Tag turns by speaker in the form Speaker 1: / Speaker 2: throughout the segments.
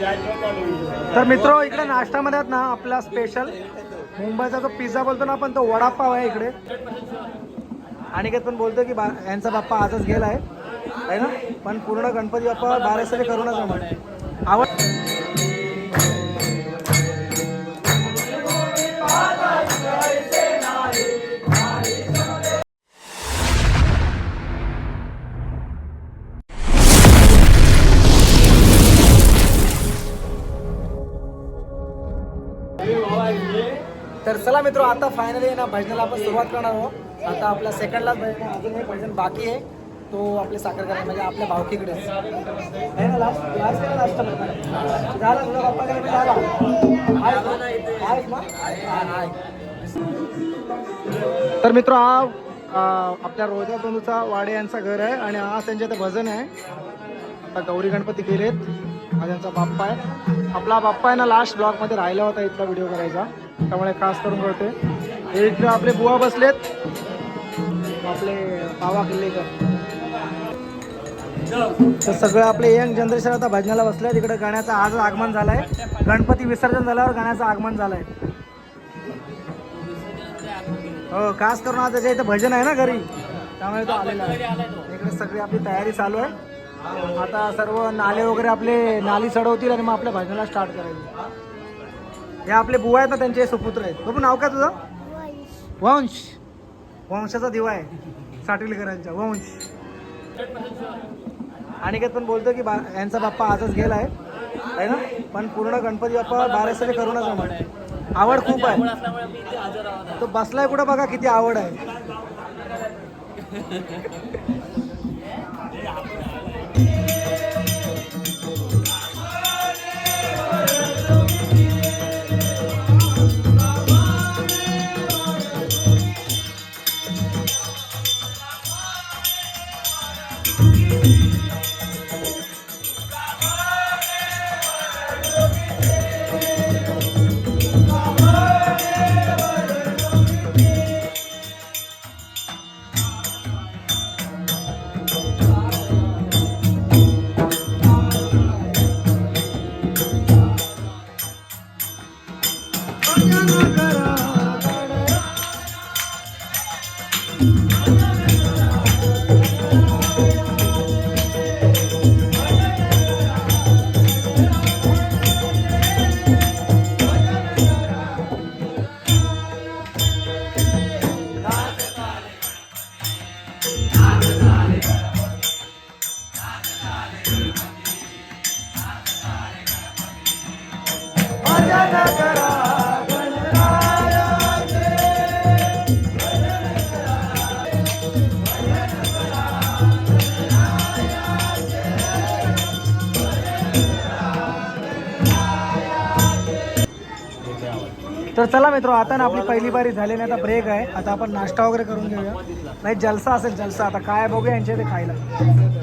Speaker 1: तर मित्र इकडे नाश्त्यामध्ये आहेत ना आपला स्पेशल मुंबईचा जो पिझ्झा बोलतो ना आपण तो वडापाव आहे इकडे. अनिकेत पण बोलतो की बा यांचा बाप्पा आजच गेला आहे ना? पण पूर्ण गणपती बाप्पा बाराशे करूनच जाणार आवड चला मित्र आता फायनली ना भजनाला आपण सुरुवात करणार आहोत आता आपल्या सेकंडलाच भजन. अजून एक भजन बाकी आहे तो आपले साखर करा म्हणजे आपल्या भावकीकडे आहे ना लास्ट लास्ट केला लास्ट झाला तुला बाप्पा गेला मी झाला आहेस ना? आहेस ना? हा, आहे. तर मित्र हा आपल्या रोजा बंधूचा वाडे यांचा घर आहे आणि हा त्यांच्या इथं भजन आहे आता गौरी गणपती गेलेत हा त्यांचा बाप्पा आहे आपला बाप्पा आहे ना लास्ट ब्लॉगमध्ये राहिला होता इथला व्हिडिओ करायचा त्यामुळे खास करून कळते एक आपले बुवा बसलेत. आपले बाबा किल्लेकर. तर सगळं आपले यंग जनरेशन आता भजनाला बसले तिकडे गाण्याचं आज आगमन झालंय. गणपती विसर्जन झाल्यावर गाण्याचं आगमन झालंय. हो खास करून आज त्याच्या इथं भजन आहे ना घरी त्यामुळे तो आलेला आहे. इकडे सगळी आपली तयारी चालू आहे. आता सर्व नाले वगैरे आपले नाली चढवतील आणि मग आपल्या भजनाला स्टार्ट करायचं. हे आपले बुवा आहेत ना त्यांचे सुपुत्र आहेत. बघू नाव काय तुझं? वंश. वंशाचा दिवा आहे साठवलीकरांचा वंश. अनिकेत पण बोलतो की बा यांचा बाप्पा आजच गेलाय आहे. ना? पण पूर्ण गणपती बाप्पा बाराशे करूनच जाणार आवड खूप आहे. तो बसलाय कुठं बघा किती आवड आहे. Thank you. तर चला मित्र आता ना आपली पहिली बारी झाली नाही आता ब्रेक आहे. आता आपण नाश्ता वगैरे करून घेऊया. नाही जलसा असेल जलसा. आता काय बघूया यांच्या इथे खायला.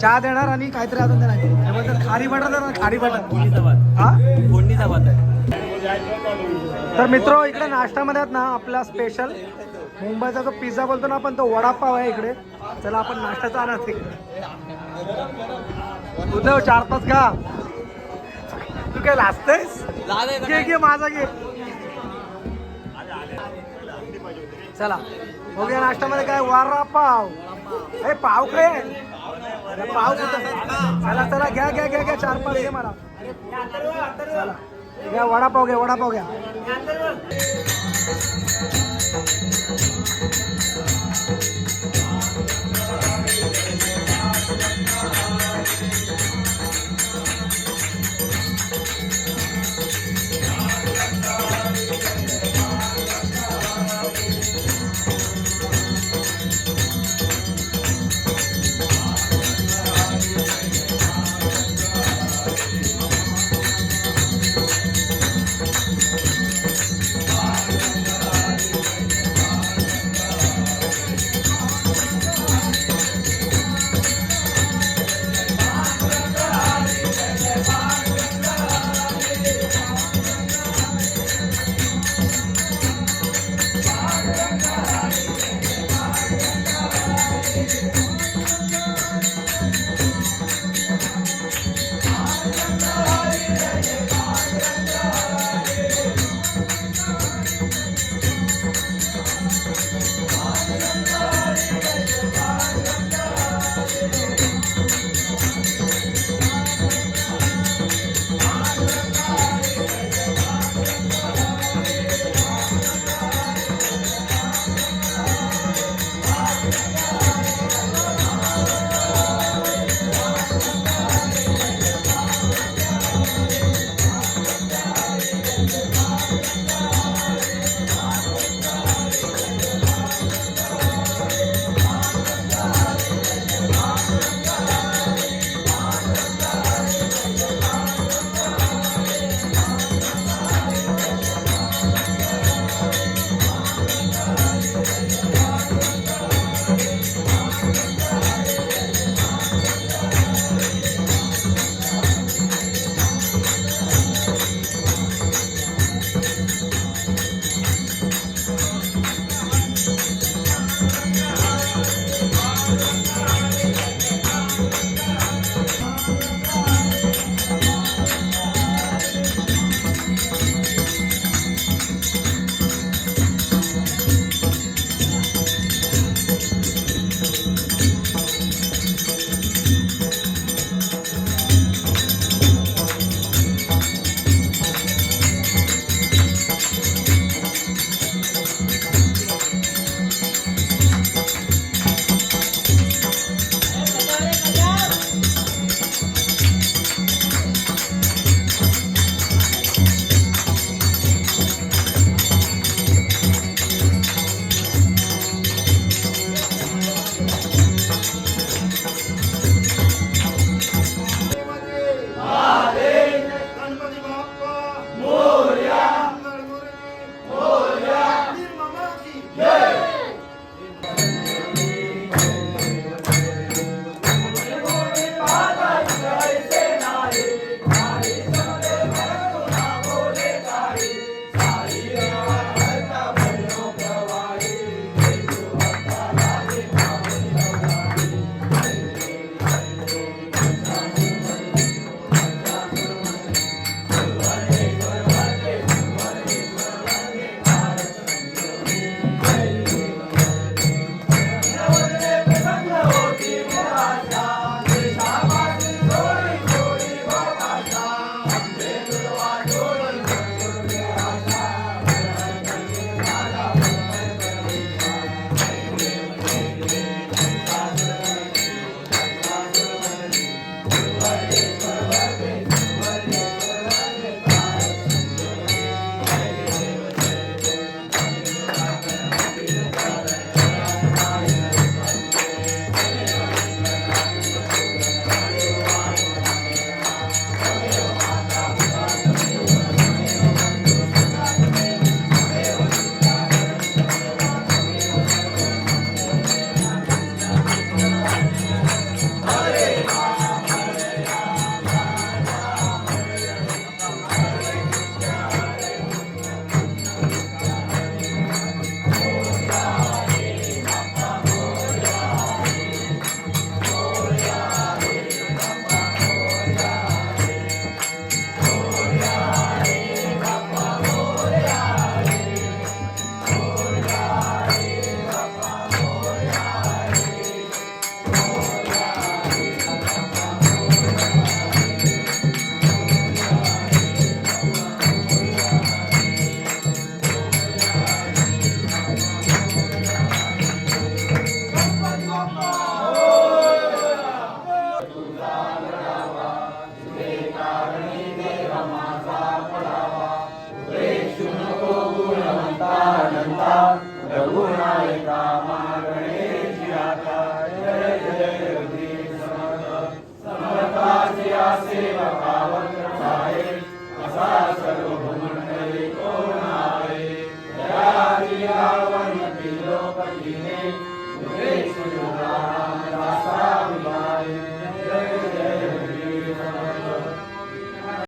Speaker 1: चहा देणार आणि काहीतरी अजून देणार खारी बटर देणार खारी बटर. हा?
Speaker 2: फोडणीचा भात आहे
Speaker 1: तर मित्र इकडे नाश्त्यामध्ये आहेत ना आपला स्पेशल मुंबईचा जो पिझ्झा बोलतो ना आपण तो वडापाव आहे इकडे. चला आपण नाश्त्याचा आणा तिकडे उद्धव चार पाच का तू काय लाजतेस? घे घे माझा घे. चला. बघूया नाश्त्यामध्ये काय वारा पाव. हे पाव काय? पाव कुठं? चला चला घ्या घ्या घ्या घ्या चार पाच घे मला. चला. घ्या वडापाव घ्या वडापाव घ्या.